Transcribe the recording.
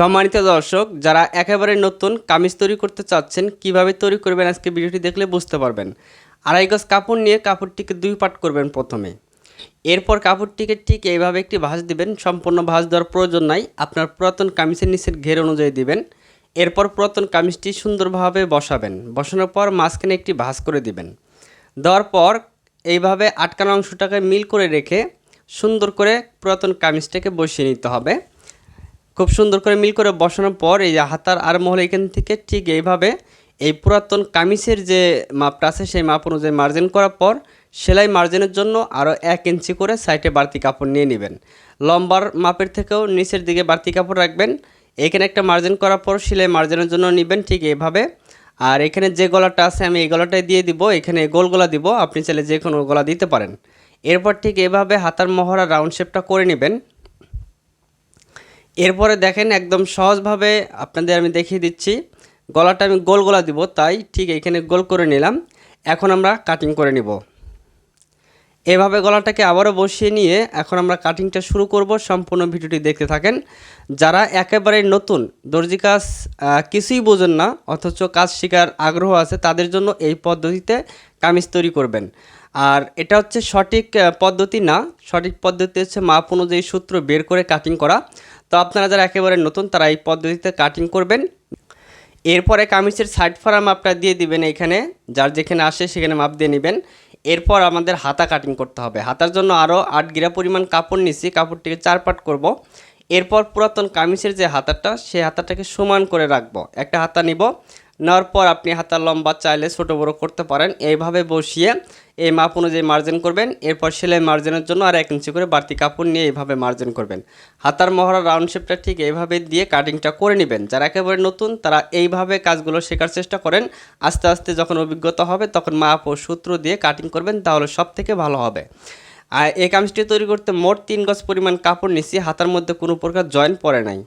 সম্মানিত দর্শক, যারা একেবারে নতুন কামিজ তৈরি করতে চাচ্ছেন, কীভাবে তৈরি করবেন আজকে ভিডিওটি দেখলে বুঝতে পারবেন। আড়াই গজ কাপড় নিয়ে কাপড়টিকে দুই পাট করবেন প্রথমে। এরপর কাপড়টিকে ঠিক এইভাবে একটি ভাঁজ দিবেন। সম্পূর্ণ ভাঁজ দেওয়ার প্রয়োজন নাই। আপনার পুরাতন কামিজের নিচের ঘের অনুযায়ী দিবেন। এরপর পুরাতন কামিজটি সুন্দরভাবে বসাবেন। বসানোর পর মাঝখানে একটি ভাঁজ করে দিবেন। দেওয়ার পর এইভাবে আটকানো অংশটাকে মিল করে রেখে সুন্দর করে পুরাতন কামিজটাকে বসিয়ে নিতে হবে। খুব সুন্দর করে মিল করে বসানোর পর এই যে হাতার আর মহল এখান থেকে ঠিক এইভাবে এই পুরাতন কামিজের যে মাপটা আছে সেই মাপ অনুযায়ী মার্জিন করার পর সেলাই মার্জিনের জন্য আরও এক ইঞ্চি করে সাইডে বাড়তি কাপড় নিয়ে নেবেন। লম্বার মাপের থেকেও নিচের দিকে বাড়তি কাপড় রাখবেন। এখানে একটা মার্জিন করার পর সেলাই মার্জিনের জন্য নেবেন ঠিক এইভাবে। আর এখানে যে গলাটা আছে আমি এই গলাটাই দিয়ে দিব, এখানে গোল গলা দিব, আপনি চাইলে যে কোনো গলা দিতে পারেন। এরপর ঠিক এভাবে হাতার মহড়া রাউন্ড শেপটা করে নেবেন। এরপরে দেখেন একদম সহজভাবে আপনাদের আমি দেখিয়ে দিচ্ছি। গলাটা আমি গোল গলা দিব, তাই ঠিক এখানে গোল করে নিলাম। এখন আমরা কাটিং করে নিব। এভাবে গলাটাকে আবারও বসিয়ে নিয়ে এখন আমরা কাটিংটা শুরু করব। সম্পূর্ণ ভিডিওটি দেখতে থাকেন। যারা একেবারে নতুন, দর্জি কাজ কিছুই বোঝেন না, অথচ কাজ শেখার আগ্রহ আছে, তাদের জন্য এই পদ্ধতিতে কামিজ তৈরি করবেন। আর এটা হচ্ছে সঠিক পদ্ধতি না। সঠিক পদ্ধতি হচ্ছে মাপ অনুযায়ী সূত্র বের করে কাটিং করা। তো আপনারা যারা একেবারে নতুন, তারা এই পদ্ধতিতে কাটিং করবেন। এরপরে কামিজের সাইড ফরা মাপটা দিয়ে দিবেন এখানে। যার যেখানে আসে, সেখানে মাপ দিয়ে নেবেন। এরপর আমাদের হাতা কাটিং করতে হবে। হাতার জন্য আরও আট গিরা পরিমাণ কাপড় নিচ্ছি কাপড়টিকে চার পাট করব। এরপর পুরাতন কামিজের যে হাতাটা, সেই হাতাটাকে সমান করে রাখব। একটা হাতা নিব। নেওয়ার পর আপনি হাতার লম্বা চাইলে ছোটো বড়ো করতে পারেন। এইভাবে বসিয়ে এই মাপ অনুযায়ী মার্জিন করবেন। এরপর সেলাই মার্জিনের জন্য আর এক ইঞ্চি করে বাড়তি কাপড় নিয়ে এইভাবে মার্জিন করবেন। হাতার মহড়া রাউন্ড শেপটা ঠিক এইভাবে দিয়ে কাটিংটা করে নেবেন। যারা একেবারে নতুন, তারা এইভাবে কাজগুলো শেখার চেষ্টা করেন। আস্তে আস্তে যখন অভিজ্ঞতা হবে, তখন মাপ ও সূত্র দিয়ে কাটিং করবেন, তাহলে সব থেকে ভালো হবে। আর এই কামিজটি তৈরি করতে মোট তিন গজ পরিমাণ কাপড় নিচ্ছি হাতার মধ্যে কোনো প্রকার জয়েন্ট পড়ে নাই।